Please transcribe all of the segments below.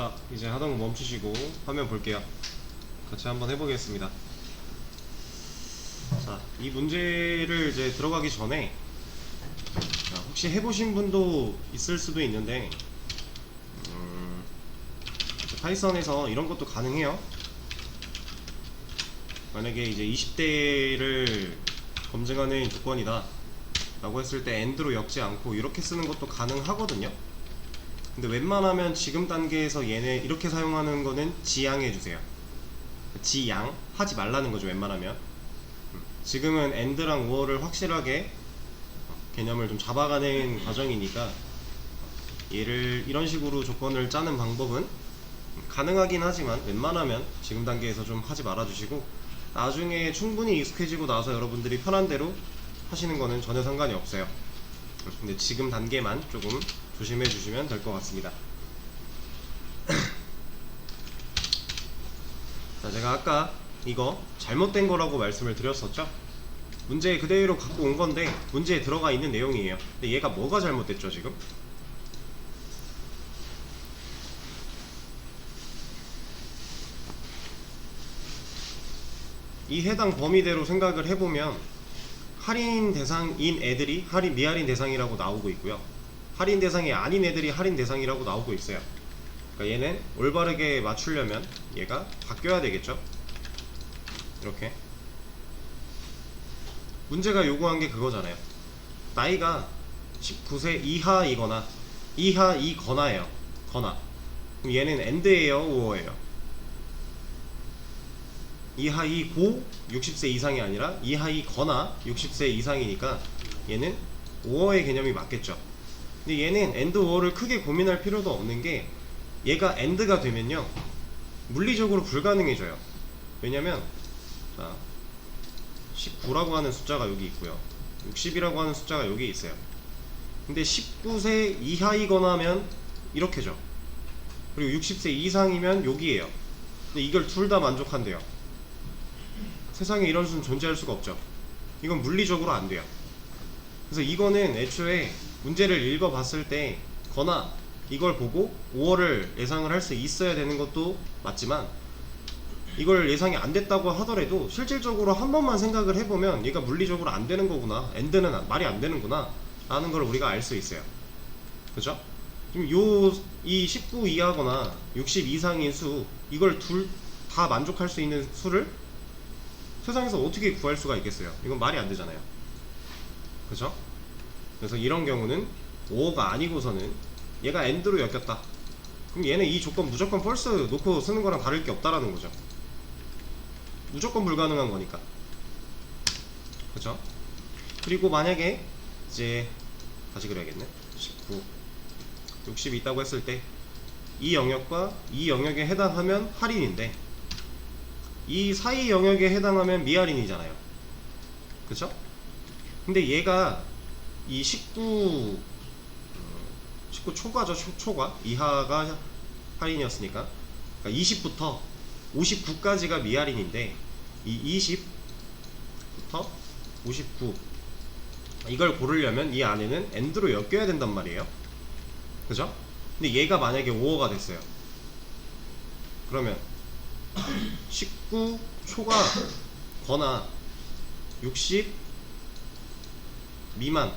자 이제 하던 거 멈추시고 화면 볼게요. 같이 한번 해보겠습니다. 자 이 문제를 이제 들어가기 전에 자, 혹시 해보신 분도 있을 수도 있는데 음, 파이썬에서 이런 것도 가능해요. 만약에 이제 20대를 검증하는 조건이다 라고 했을 때 end로 엮지 않고 이렇게 쓰는 것도 가능하거든요 근데 웬만하면 지금 단계에서 얘네 이렇게 사용하는 거는 지양해 주세요. 지양 하지 말라는 거죠. 웬만하면. 음, 지금은 end랑 or를 확실하게 개념을 좀 잡아가는 과정이니까 얘를 이런 식으로 조건을 짜는 방법은 가능하긴 하지만 웬만하면 지금 단계에서 좀 하지 말아 주시고 나중에 충분히 익숙해지고 나서 여러분들이 편한 대로 하시는 거는 전혀 상관이 없어요. 근데 지금 단계만 조금 조심해 주시면 될 것 같습니다. 자, 제가 아까 이거 잘못된 거라고 말씀을 드렸었죠? 문제 그대로 갖고 온 건데 문제에 들어가 있는 내용이에요. 근데 얘가 뭐가 잘못됐죠, 지금? 이 해당 범위대로 생각을 해보면 할인 대상인 애들이 할인 미할인 대상이라고 나오고 있고요. 할인 대상이 아닌 애들이 할인 대상이라고 나오고 있어요. 그러니까 얘는 올바르게 맞추려면 얘가 바뀌어야 되겠죠. 이렇게 문제가 요구한 게 그거잖아요. 나이가 19세 이하이거나 이하이거나예요. 거나 그럼 얘는 엔드예요, 오어예요. 이하이고 60세 이상이 아니라 이하이거나 60세 이상이니까 얘는 5어의 개념이 맞겠죠. 근데 얘는 엔드 5어를 크게 고민할 필요도 없는 게 얘가 엔드가 되면요 물리적으로 불가능해져요. 왜냐면 자 19라고 하는 숫자가 여기 있고요. 60이라고 하는 숫자가 여기 있어요. 근데 19세 이하이거나면 이렇게죠. 그리고 60세 이상이면 여기에요. 근데 이걸 둘 다 만족한대요. 세상에 이런 수는 존재할 수가 없죠. 이건 물리적으로 안 돼요. 그래서 이거는 애초에 문제를 읽어봤을 때 거나 이걸 보고 5월을 예상을 할 수 있어야 되는 것도 맞지만 이걸 예상이 안 됐다고 하더라도 실질적으로 한 번만 생각을 해보면 얘가 물리적으로 안 되는 거구나 엔드는 안- 말이 안 되는구나 라는 걸 우리가 알 수 있어요 그죠? 지금 요 이 19 이하거나 60 이상인 수 이걸 둘 다 만족할 수 있는 수를 세상에서 어떻게 구할 수가 있겠어요? 이건 말이 안 되잖아요. 그죠? 그래서 이런 경우는 5가 아니고서는 얘가 엔드로 엮였다. 그럼 얘는 이 조건 무조건 펄스 놓고 쓰는 거랑 다를 게 없다라는 거죠. 무조건 불가능한 거니까. 그죠? 그리고 만약에 이제 다시 그려야겠네. 19, 60이 있다고 했을 때 이 영역과 이 영역에 해당하면 할인인데 이 사이 영역에 해당하면 미할인이잖아요. 그쵸? 근데 얘가 이 19, 어, 19 초과죠, 초, 초과. 이하가 할인이었으니까. 그러니까 20부터 59까지가 미할인인데, 이 20부터 59. 이걸 고르려면 이 안에는 엔드로 엮여야 된단 말이에요. 그죠? 근데 얘가 만약에 5어가 됐어요. 그러면 19 초과 거나 60 미만이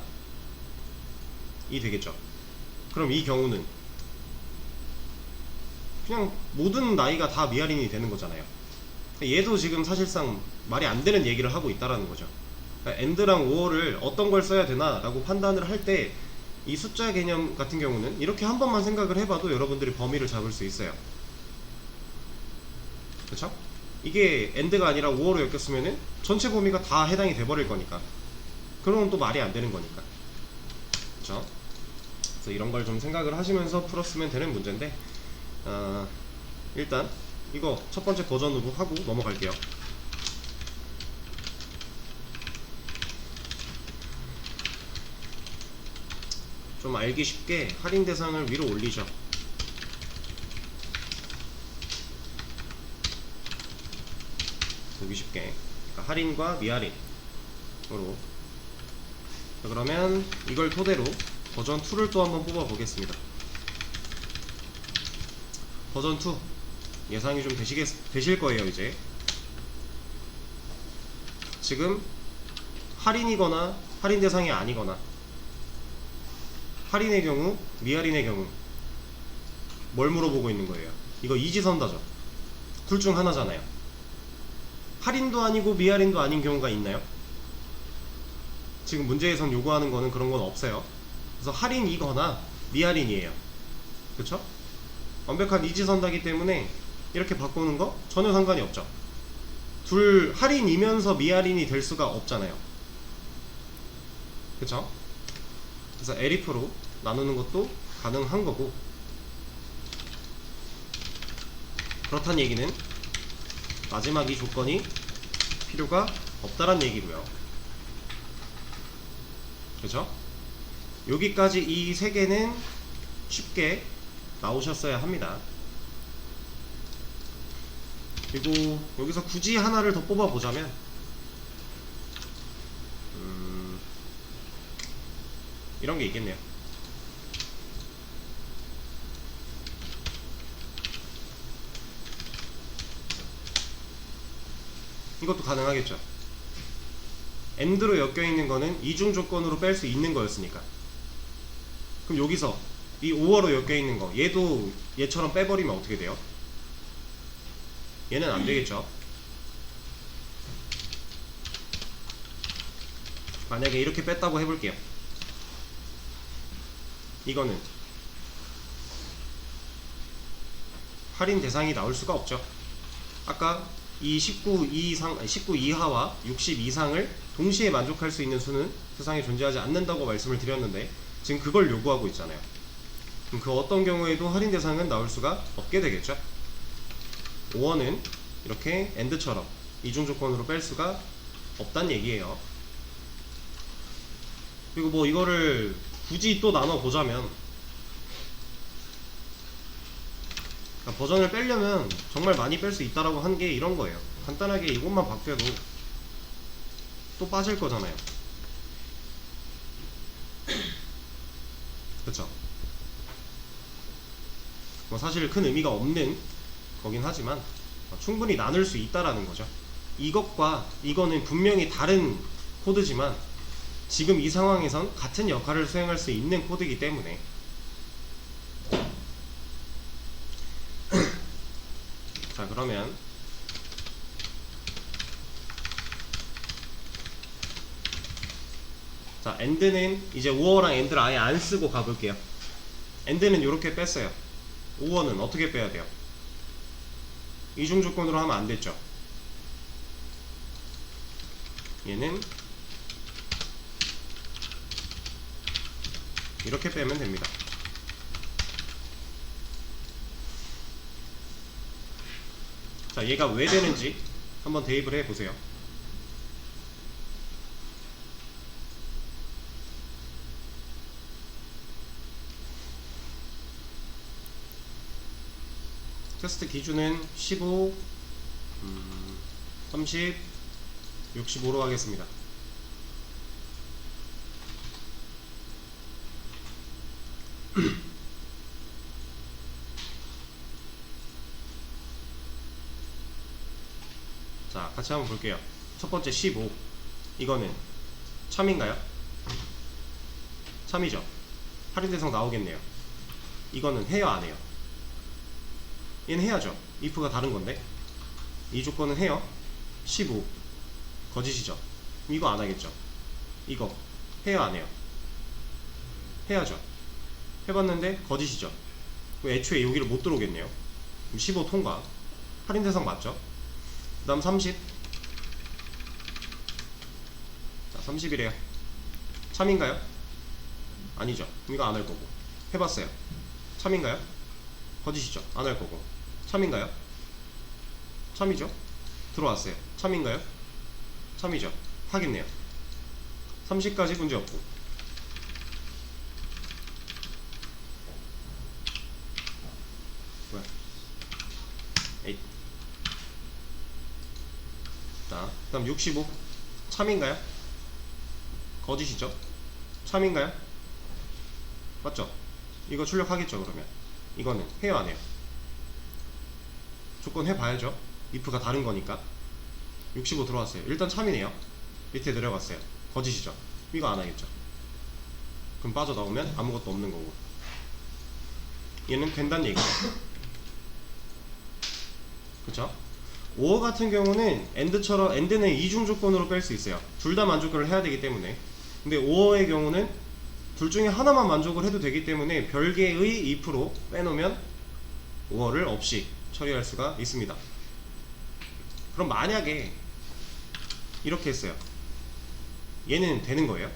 되겠죠. 그럼 이 경우는 그냥 모든 나이가 다 미할인이 되는 거잖아요. 얘도 지금 사실상 말이 안 되는 얘기를 하고 있다라는 거죠. 그러니까 엔드랑 5어를 어떤 걸 써야 되나라고 판단을 할 때 이 숫자 개념 같은 경우는 이렇게 한 번만 생각을 해봐도 여러분들이 범위를 잡을 수 있어요. 그렇죠? 이게 엔드가 아니라 5어로 엮였으면은 전체 범위가 다 해당이 돼버릴 거니까 그러면 또 말이 안 되는 거니까 그렇죠? 그래서 이런 걸 좀 생각을 하시면서 풀었으면 되는 문제인데 어, 일단 이거 첫 번째 버전으로 하고 넘어갈게요 좀 알기 쉽게 할인 대상을 위로 올리죠 보기 쉽게. 그러니까 할인과 미할인으로. 자, 그러면 이걸 토대로 버전 2를 또 한번 뽑아 보겠습니다. 버전 2 예상이 좀 되시겠, 되실 거예요 이제. 지금 할인이거나 할인 대상이 아니거나 할인의 경우 미할인의 경우 뭘 물어보고 있는 거예요? 이거 이지선다죠. 둘 중 하나잖아요 할인도 아니고 미할인도 아닌 경우가 있나요? 지금 문제에선 요구하는 거는 그런 건 없어요 그래서 할인이거나 미할인이에요 그쵸? 완벽한 이지선다기 때문에 이렇게 바꾸는 거 전혀 상관이 없죠 둘 할인이면서 미할인이 될 수가 없잖아요 그쵸? 그래서 에리프로 나누는 것도 가능한 거고 그렇다는 얘기는 마지막 이 조건이 필요가 없다란 얘기고요. 그죠? 여기까지 이 세 개는 쉽게 나오셨어야 합니다. 그리고 여기서 굳이 하나를 더 뽑아 보자면 음, 이런 게 있겠네요 이것도 가능하겠죠. 엔드로 엮여 있는 거는 이중 조건으로 뺄 수 있는 거였으니까. 그럼 여기서 이 5어로 엮여 있는 거 얘도 얘처럼 빼버리면 어떻게 돼요? 얘는 안 되겠죠? 만약에 이렇게 뺐다고 해볼게요. 이거는 할인 대상이 나올 수가 없죠. 아까 이 19 이상, 아니, 19 이하와 60 이상을 동시에 만족할 수 있는 수는 세상에 존재하지 않는다고 말씀을 드렸는데 지금 그걸 요구하고 있잖아요. 그럼 그 어떤 경우에도 할인 대상은 나올 수가 없게 되겠죠. 5원은 이렇게 엔드처럼 이중 조건으로 뺄 수가 없단 얘기예요. 그리고 뭐 이거를 굳이 또 나눠 보자면 그러니까 버전을 빼려면 정말 많이 뺄 수 있다라고 한 게 이런 거예요. 간단하게 이것만 바뀌어도 또 빠질 거잖아요. 그쵸? 뭐 사실 큰 의미가 없는 거긴 하지만 충분히 나눌 수 있다라는 거죠. 이것과 이거는 분명히 다른 코드지만 지금 이 상황에선 같은 역할을 수행할 수 있는 코드이기 때문에 그러면 자 엔드는 이제 5어랑 엔드를 아예 안 쓰고 가볼게요. 엔드는 이렇게 뺐어요. 5어는 어떻게 빼야 돼요? 이중 조건으로 하면 안 됐죠? 얘는 이렇게 빼면 됩니다 자 얘가 왜 되는지 한번 대입을 해 보세요 테스트 기준은 15, 음, 30, 65로 하겠습니다. 자, 같이 한번 볼게요. 첫 번째 15. 이거는 참인가요? 참이죠. 할인 대상 나오겠네요. 이거는 해요, 안 해요? 얘는 해야죠. if가 다른 건데. 이 조건은 해요. 15. 거짓이죠. 이거 안 하겠죠. 이거 해요, 안 해요? 해야죠. 해봤는데 거짓이죠. 애초에 여기를 못 들어오겠네요. 그럼 15 통과. 할인 대상 맞죠? 그 다음 30. 자, 30이래요. 참인가요? 아니죠. 이거 안 할 거고. 해봤어요. 참인가요? 거짓이죠. 안 할 거고. 참인가요? 참이죠. 들어왔어요. 참인가요? 참이죠. 하겠네요. 30까지 문제 없고. 그다음 65. 참인가요? 거짓이죠. 참인가요? 맞죠? 이거 출력하겠죠, 그러면. 이거는 해요, 안 해요? 조건 해봐야죠 if가 다른 거니까 65 들어왔어요 일단 참이네요 밑에 내려갔어요 거짓이죠 이거 안 하겠죠 그럼 빠져나오면 아무것도 없는 거고 얘는 된다는 얘기죠 그쵸? 5호 같은 경우는 end처럼 end는 이중 조건으로 뺄 수 있어요 둘 다 만족을 해야 되기 때문에 근데 5호의 경우는 둘 중에 하나만 만족을 해도 되기 때문에 별개의 if로 빼놓으면 5호를 없이 처리할 수가 있습니다 그럼 만약에 이렇게 했어요 얘는 되는 거예요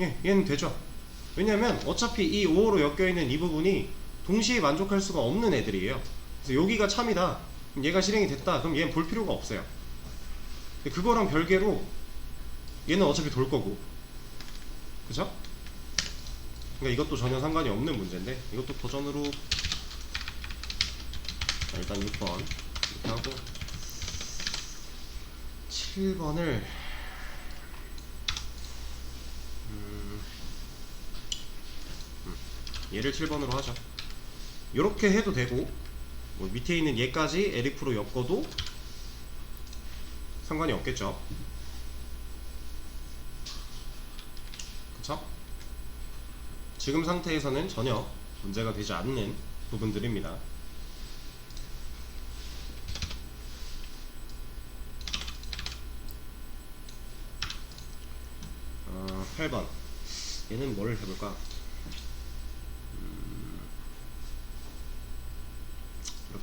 예, 얘는 되죠. 왜냐면 어차피 이 5호로 엮여있는 이 부분이 동시에 만족할 수가 없는 애들이에요. 그래서 여기가 참이다. 얘가 실행이 됐다. 그럼 얘는 볼 필요가 없어요. 그거랑 별개로 얘는 어차피 돌 거고. 그죠? 그러니까 이것도 전혀 상관이 없는 문제인데 이것도 도전으로 자, 일단 6번 이렇게 하고 7번을 얘를 7번으로 하죠. 이렇게 해도 되고 뭐 밑에 있는 얘까지 에리프로 엮어도 상관이 없겠죠. 그쵸? 지금 상태에서는 전혀 문제가 되지 않는 부분들입니다. 어, 8번 얘는 뭘 해볼까?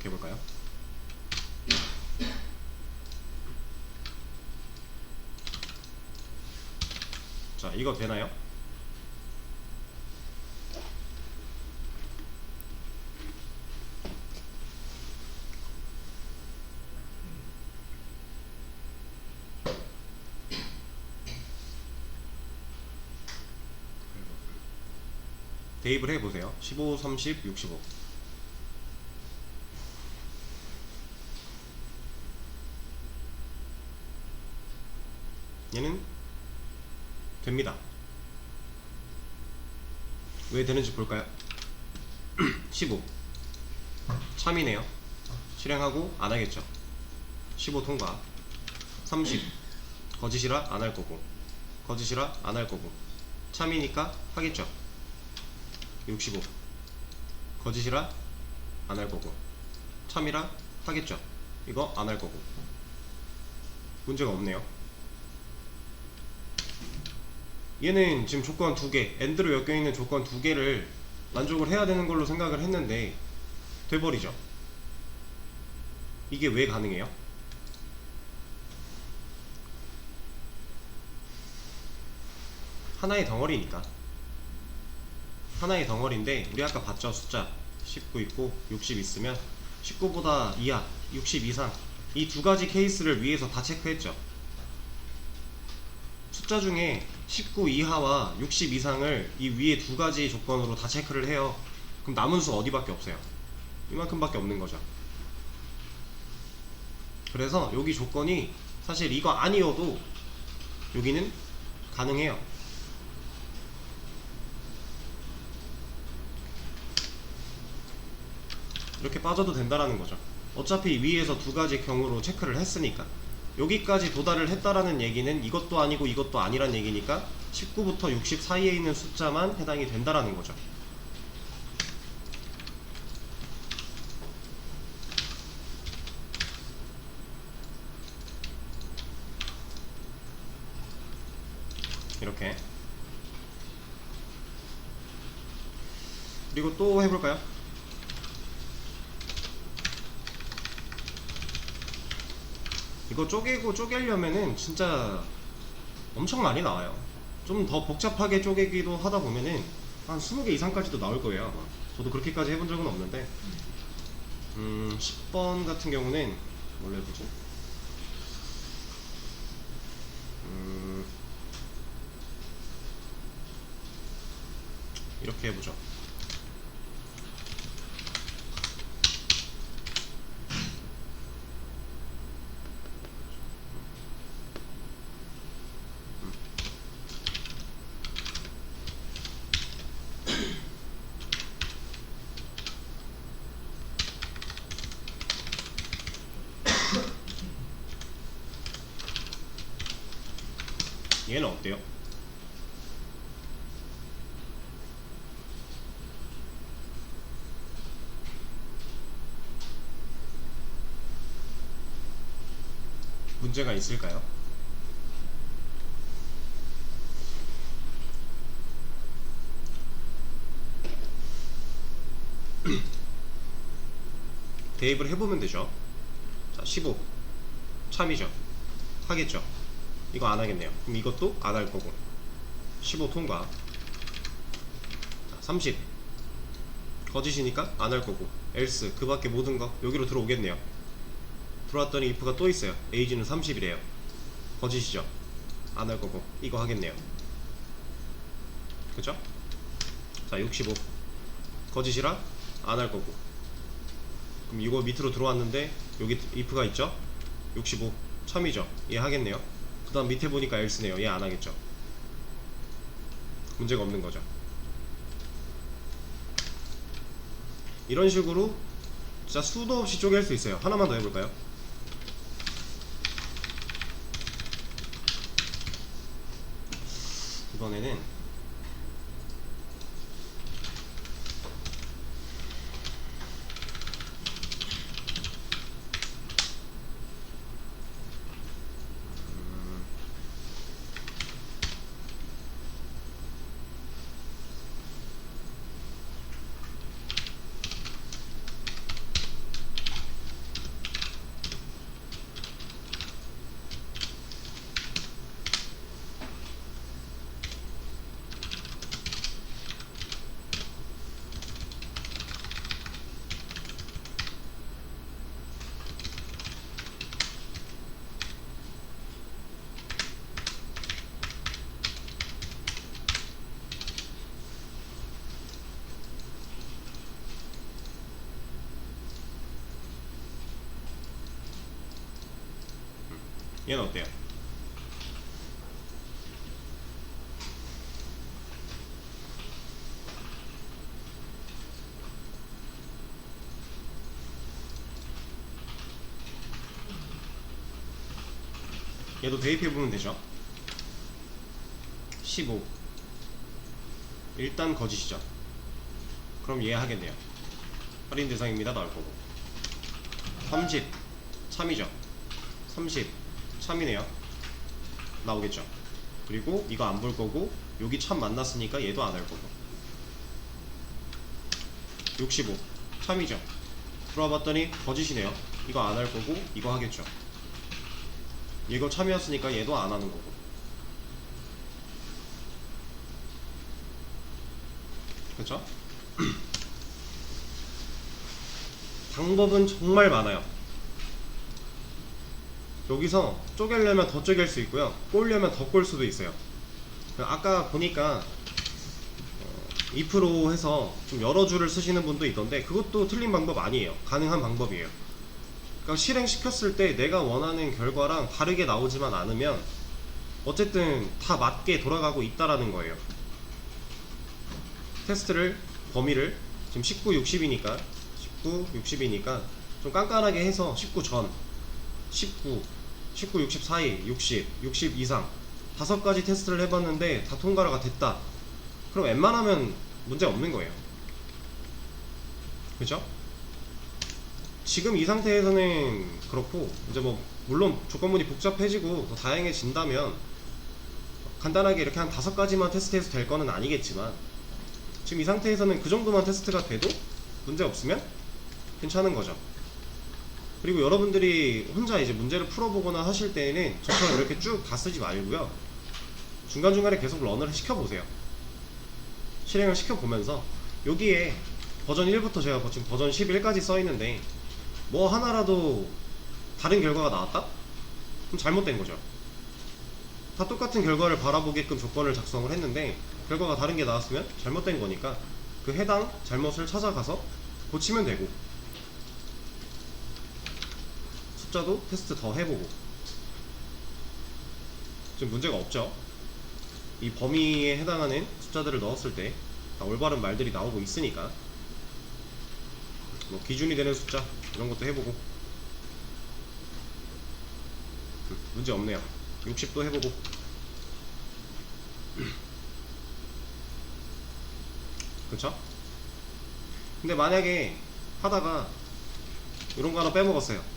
이렇게 해볼까요? 자, 이거 되나요? 대입을 해보세요. 15, 30, 65. 얘는 됩니다. 왜 되는지 볼까요? 15 참이네요. 실행하고 안 하겠죠. 15 통과. 30 거짓이라 안 할 거고 거짓이라 안 할 거고 참이니까 하겠죠. 65 거짓이라 안 할 거고 참이라 하겠죠. 이거 안 할 거고 문제가 없네요. 얘는 지금 조건 두 개, 엔드로 엮여 있는 조건 두 개를 만족을 해야 되는 걸로 생각을 했는데 돼버리죠. 이게 왜 가능해요? 하나의 덩어리니까. 하나의 덩어리인데 우리 아까 봤죠 숫자 19 있고 60 있으면 19보다 이하, 60 이상 이 두 가지 케이스를 위해서 다 체크했죠. 숫자 중에 19 이하와 60 이상을 이 위에 두 가지 조건으로 다 체크를 해요. 그럼 남은 수 어디밖에 없어요? 이만큼밖에 없는 거죠. 그래서 여기 조건이 사실 이거 아니어도 여기는 가능해요. 이렇게 빠져도 된다라는 거죠. 어차피 위에서 두 가지 경우로 체크를 했으니까. 여기까지 도달을 했다라는 얘기는 이것도 아니고 이것도 아니란 얘기니까 19부터 60 사이에 있는 숫자만 해당이 된다라는 거죠. 이렇게 그리고 또 해볼까요? 이거 쪼개고 쪼개려면은 진짜 엄청 많이 나와요. 좀 더 복잡하게 쪼개기도 하다 보면은 한 20개 이상까지도 나올 거예요. 아마. 저도 그렇게까지 해본 적은 없는데, 음, 10번 같은 경우는 뭘로 해보지? 음, 이렇게 해보죠. 얘는 어때요? 문제가 있을까요? 대입을 해보면 되죠. 자, 15. 참이죠. 하겠죠. 이거 안 하겠네요. 그럼 이것도 안 할 거고. 15 통과. 자, 30. 거짓이니까 안 할 거고. else 그 밖에 모든 거 여기로 들어오겠네요. 들어왔더니 if가 또 있어요. age는 30이래요. 거짓이죠. 안 할 거고. 이거 하겠네요. 그죠? 자, 65. 거짓이라 안 할 거고. 그럼 이거 밑으로 들어왔는데 여기 if가 있죠? 65 참이죠? 얘 하겠네요. 그 다음 밑에 보니까 else네요. 얘 안 하겠죠? 문제가 없는 거죠. 이런 식으로 진짜 수도 없이 쪼갤 수 있어요. 하나만 더 해볼까요? 이번에는 얘는 어때요? 얘도 대입해보면 되죠? 15 일단 거짓이죠. 그럼 얘 하겠네요. 할인 대상입니다. 나올 거고. 30 참이죠. 30 참이네요. 나오겠죠. 그리고 이거 안 볼 거고 여기 참 만났으니까 얘도 안 할 거고. 65 참이죠. 들어와 봤더니 거짓이네요. 이거 안 할 거고 이거 하겠죠. 이거 참이었으니까 얘도 안 하는 거고. 그쵸? 방법은 정말 많아요 여기서 쪼개려면 더 쪼갤 수 있고요. 꼴려면 더 꼴 수도 있어요. 아까 보니까 어, if로 해서 좀 여러 줄을 쓰시는 분도 있던데 그것도 틀린 방법 아니에요. 가능한 방법이에요. 그러니까 실행시켰을 때 내가 원하는 결과랑 다르게 나오지만 않으면 어쨌든 다 맞게 돌아가고 있다라는 거예요. 테스트를 범위를 지금 19, 60이니까 19, 60이니까 좀 깐깐하게 해서 19 전 19, 19, 60 사이, 60, 60 이상 다섯 가지 테스트를 해봤는데 다 통과가 됐다. 그럼 웬만하면 문제 없는 거예요. 그죠? 지금 이 상태에서는 그렇고 이제 뭐 물론 조건문이 복잡해지고 더 다양해진다면 간단하게 이렇게 한 다섯 가지만 테스트해서 될 거는 아니겠지만 지금 이 상태에서는 그 정도만 테스트가 돼도 문제 없으면 괜찮은 거죠. 그리고 여러분들이 혼자 이제 문제를 풀어보거나 하실 때에는 저처럼 이렇게 쭉 다 쓰지 말고요. 중간중간에 계속 런을 시켜보세요. 실행을 시켜보면서 여기에 버전 1부터 제가 지금 버전 11까지 써있는데 뭐 하나라도 다른 결과가 나왔다? 그럼 잘못된 거죠. 다 똑같은 결과를 바라보게끔 조건을 작성을 했는데 결과가 다른 게 나왔으면 잘못된 거니까 그 해당 잘못을 찾아가서 고치면 되고 숫자도 테스트 더 해보고. 지금 문제가 없죠? 이 범위에 해당하는 숫자들을 넣었을 때 다 올바른 말들이 나오고 있으니까. 뭐 기준이 되는 숫자 이런 것도 해보고. 음, 문제 없네요. 60도 해보고. 그쵸? 근데 만약에 하다가 이런 거 하나 빼먹었어요.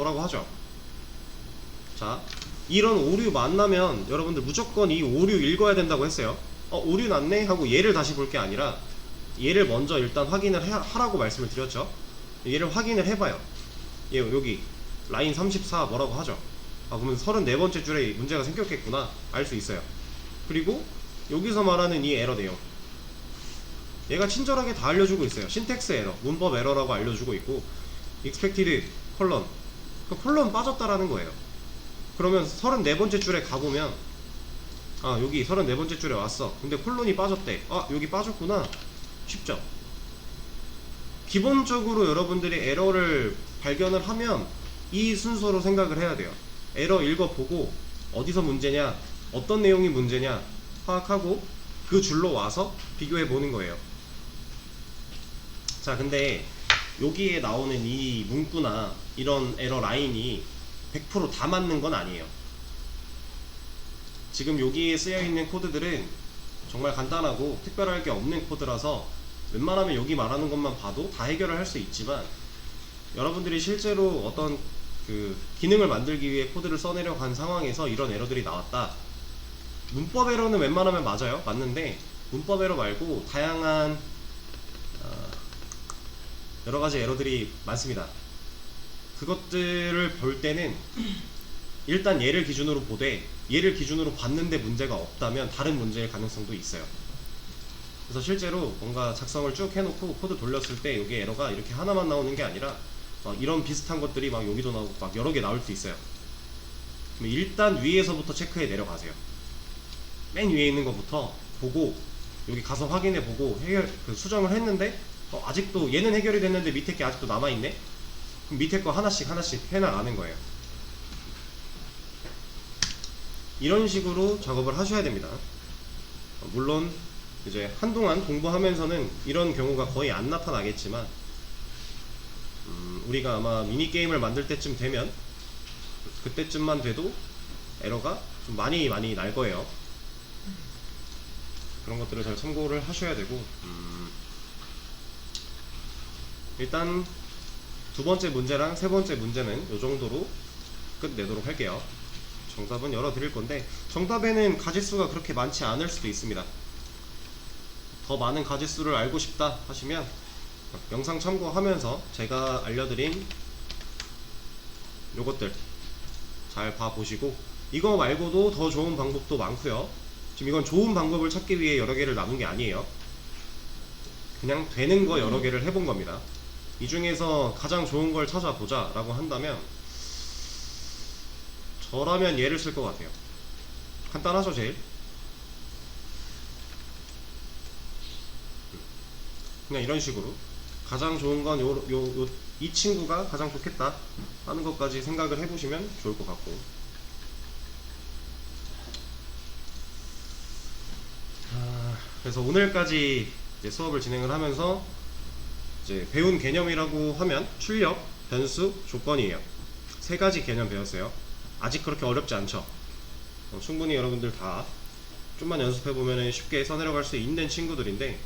뭐라고 하죠? 자, 이런 오류 만나면 여러분들 무조건 이 오류 읽어야 된다고 했어요. 어, 오류 났네? 하고 얘를 다시 볼 게 아니라 얘를 먼저 일단 확인을 해- 하라고 말씀을 드렸죠. 얘를 확인을 해봐요. 얘 여기 라인 34 뭐라고 하죠? 아 그러면 34번째 줄에 문제가 생겼겠구나 알 수 있어요. 그리고 여기서 말하는 이 에러 내용 얘가 친절하게 다 알려주고 있어요. 신텍스 에러, 문법 에러라고 알려주고 있고 expected 컬런 그 컬런 빠졌다라는 거예요. 그러면 34번째 줄에 가보면 아 여기 34번째 줄에 왔어. 근데 콜론이 빠졌대. 아 여기 빠졌구나. 쉽죠? 기본적으로 여러분들이 에러를 발견을 하면 이 순서로 생각을 해야 돼요. 에러 읽어보고 어디서 문제냐, 어떤 내용이 문제냐 파악하고 그 줄로 와서 비교해 보는 거예요. 자, 근데 여기에 나오는 이 문구나 이런 에러 라인이 100%다 맞는 건 아니에요. 지금 여기에 쓰여 있는 코드들은 정말 간단하고 특별할 게 없는 코드라서 웬만하면 여기 말하는 것만 봐도 다 해결을 할 수 있지만 여러분들이 실제로 어떤 그 기능을 만들기 위해 코드를 써내려고 한 상황에서 이런 에러들이 나왔다. 문법 에러는 웬만하면 맞아요. 맞는데 문법 에러 말고 다양한 어, 여러 가지 에러들이 많습니다. 그것들을 볼 때는 일단 얘를 기준으로 보되 얘를 기준으로 봤는데 문제가 없다면 다른 문제일 가능성도 있어요. 그래서 실제로 뭔가 작성을 쭉 해놓고 코드 돌렸을 때 여기 에러가 이렇게 하나만 나오는 게 아니라 막 이런 비슷한 것들이 막 여기도 나오고 막 여러 개 나올 수 있어요. 그럼 일단 위에서부터 체크해 내려가세요. 맨 위에 있는 것부터 보고 여기 가서 확인해 보고 해결 그 수정을 했는데 어, 아직도 얘는 해결이 됐는데 밑에 게 아직도 남아 있네. 밑에 거 하나씩 하나씩 해나가는 거예요. 이런 식으로 작업을 하셔야 됩니다. 어, 물론 이제 한동안 공부하면서는 이런 경우가 거의 안 나타나겠지만 음, 우리가 아마 미니 게임을 만들 때쯤 되면 그때쯤만 돼도 에러가 좀 많이 많이 날 거예요. 그런 것들을 잘 참고를 하셔야 되고 음, 일단 두 번째 문제랑 세 번째 문제는 이 정도로 끝내도록 할게요. 정답은 열어 드릴 건데 정답에는 가지수가 그렇게 많지 않을 수도 있습니다. 더 많은 가지수를 알고 싶다 하시면 영상 참고하면서 제가 알려드린 요것들 잘 봐보시고 이거 말고도 더 좋은 방법도 많고요 지금 이건 좋은 방법을 찾기 위해 여러 개를 나눈 게 아니에요 그냥 되는 거 여러 개를 해본 겁니다 이 중에서 가장 좋은 걸 찾아보자 라고 한다면 저라면 얘를 쓸 것 같아요. 간단하죠 제일? 그냥 이런 식으로. 가장 좋은 건 요, 요, 요, 이 친구가 가장 좋겠다 하는 것까지 생각을 해보시면 좋을 것 같고. 아, 그래서 오늘까지 수업을 진행을 하면서 이제 배운 개념이라고 하면 출력, 변수, 조건이에요 세 가지 개념 배웠어요 아직 그렇게 어렵지 않죠 어, 충분히 여러분들 다 좀만 연습해보면 쉽게 써내려갈 수 있는 친구들인데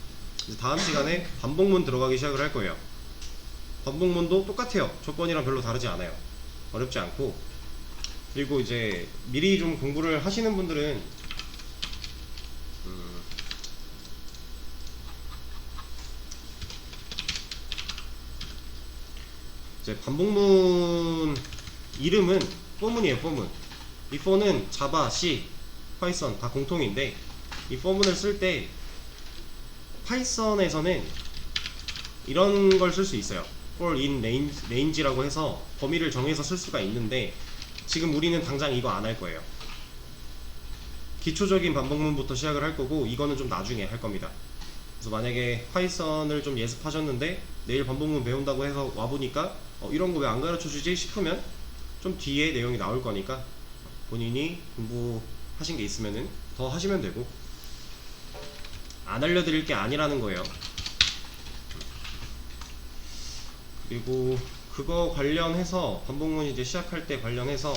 이제 다음 시간에 반복문 들어가기 시작을 할 거예요. 반복문도 똑같아요. 조건이랑 별로 다르지 않아요. 어렵지 않고 그리고 이제 미리 좀 공부를 하시는 분들은 이제 반복문 이름은 포문이에요. 포문. 이 포는 자바, C, 파이썬 다 공통인데 이 포문을 쓸 때 파이썬에서는 이런 걸 쓸 수 있어요. for in range, range라고 해서 범위를 정해서 쓸 수가 있는데 지금 우리는 당장 이거 안 할 거예요. 기초적인 반복문부터 시작을 할 거고 이거는 좀 나중에 할 겁니다. 그래서 만약에 파이썬을 좀 예습하셨는데 내일 반복문 배운다고 해서 와보니까 어, 이런 거 왜 안 가르쳐 주지 싶으면 좀 뒤에 내용이 나올 거니까 본인이 공부하신 게 있으면은 더 하시면 되고 안 알려드릴 게 아니라는 거예요. 그리고 그거 관련해서 반복문 이제 시작할 때 관련해서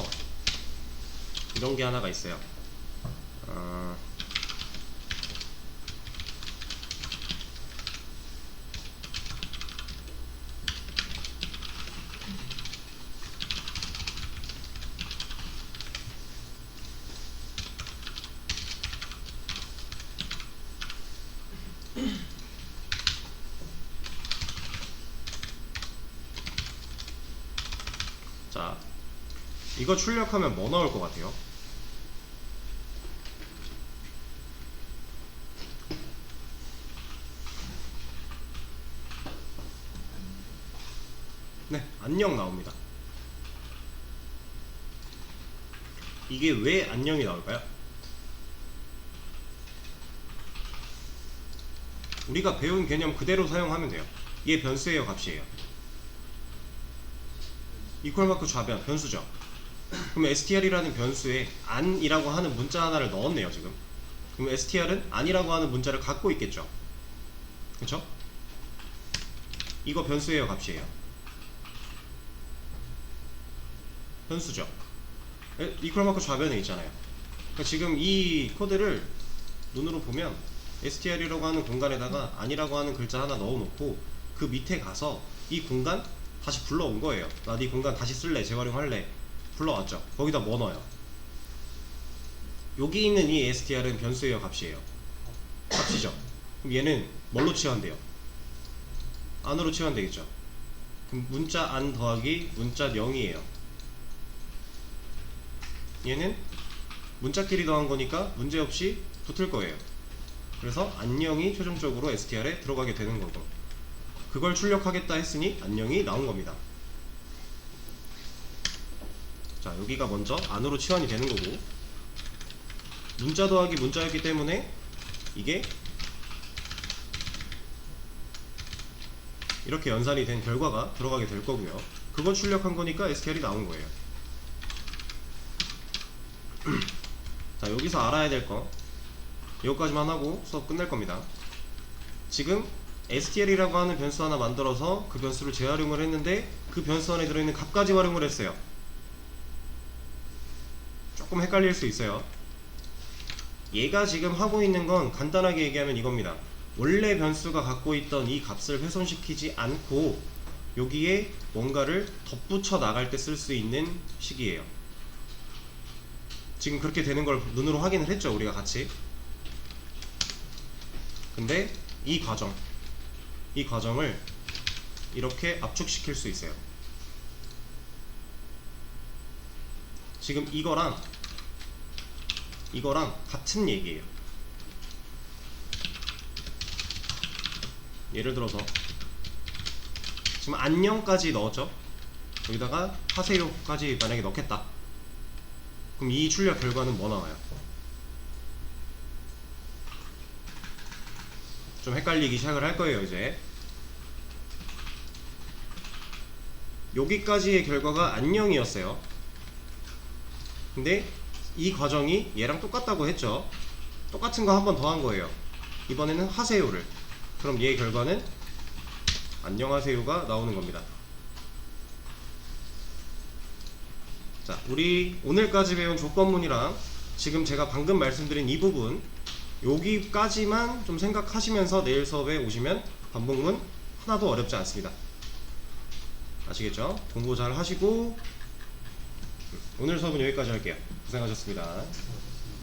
이런 게 하나가 있어요. 어, 이거 출력하면 뭐 나올 것 같아요? 네, 안녕 나옵니다. 이게 왜 안녕이 나올까요? 우리가 배운 개념 그대로 사용하면 돼요. 얘 변수예요, 값이에요. 이퀄 마크 좌변 변수죠. 그럼 str이라는 변수에 안이라고 하는 문자 하나를 넣었네요, 지금. 그럼 str은 아니라고 하는 문자를 갖고 있겠죠. 그쵸? 이거 변수예요, 값이에요. 변수죠. 에, 이퀄 마크 좌변에 있잖아요. 그러니까 지금 이 코드를 눈으로 보면 str이라고 하는 공간에다가 아니라고 하는 글자 하나 넣어놓고 그 밑에 가서 이 공간 다시 불러온 거예요. 나 네 공간 다시 쓸래, 재활용할래. 불러왔죠. 거기다 뭐 넣어요? 여기 있는 이 str은 변수예요, 값이에요. 값이죠. 그럼 얘는 뭘로 치환돼요? 안으로 치환되겠죠. 그럼 문자 안 더하기 문자 0이에요. 얘는 문자끼리 더한 거니까 문제없이 붙을 거예요. 그래서 안녕이 최종적으로 str에 들어가게 되는 거고 그걸 출력하겠다 했으니 안녕이 나온 겁니다. 자 여기가 먼저 안으로 치환이 되는 거고 문자 더하기 문자였기 때문에 이게 이렇게 연산이 된 결과가 들어가게 될 거고요. 그걸 출력한 거니까 SQL이 나온 거예요. 자 여기서 알아야 될 거 이거까지만 하고 수업 끝낼 겁니다. 지금 str이라고 하는 변수 하나 만들어서 그 변수를 재활용을 했는데 그 변수 안에 들어있는 값까지 활용을 했어요. 조금 헷갈릴 수 있어요. 얘가 지금 하고 있는 건 간단하게 얘기하면 이겁니다. 원래 변수가 갖고 있던 이 값을 훼손시키지 않고 여기에 뭔가를 덧붙여 나갈 때 쓸 수 있는 식이에요. 지금 그렇게 되는 걸 눈으로 확인을 했죠, 우리가 같이. 근데 이 과정, 이 과정을 이렇게 압축시킬 수 있어요. 지금 이거랑 이거랑 같은 얘기예요. 예를 들어서 지금 안녕까지 넣었죠. 여기다가 하세요까지 만약에 넣겠다. 그럼 이 출력 결과는 뭐 나와요? 좀 헷갈리기 시작을 할 거예요, 이제. 여기까지의 결과가 안녕이었어요. 근데 이 과정이 얘랑 똑같다고 했죠. 똑같은 거 한 번 더 한 거예요. 이번에는 하세요를. 그럼 얘의 결과는 안녕하세요가 나오는 겁니다. 자, 우리 오늘까지 배운 조건문이랑 지금 제가 방금 말씀드린 이 부분 여기까지만 좀 생각하시면서 내일 수업에 오시면 반복문 하나도 어렵지 않습니다. 아시겠죠? 공부 잘 하시고 오늘 수업은 여기까지 할게요. 고생하셨습니다.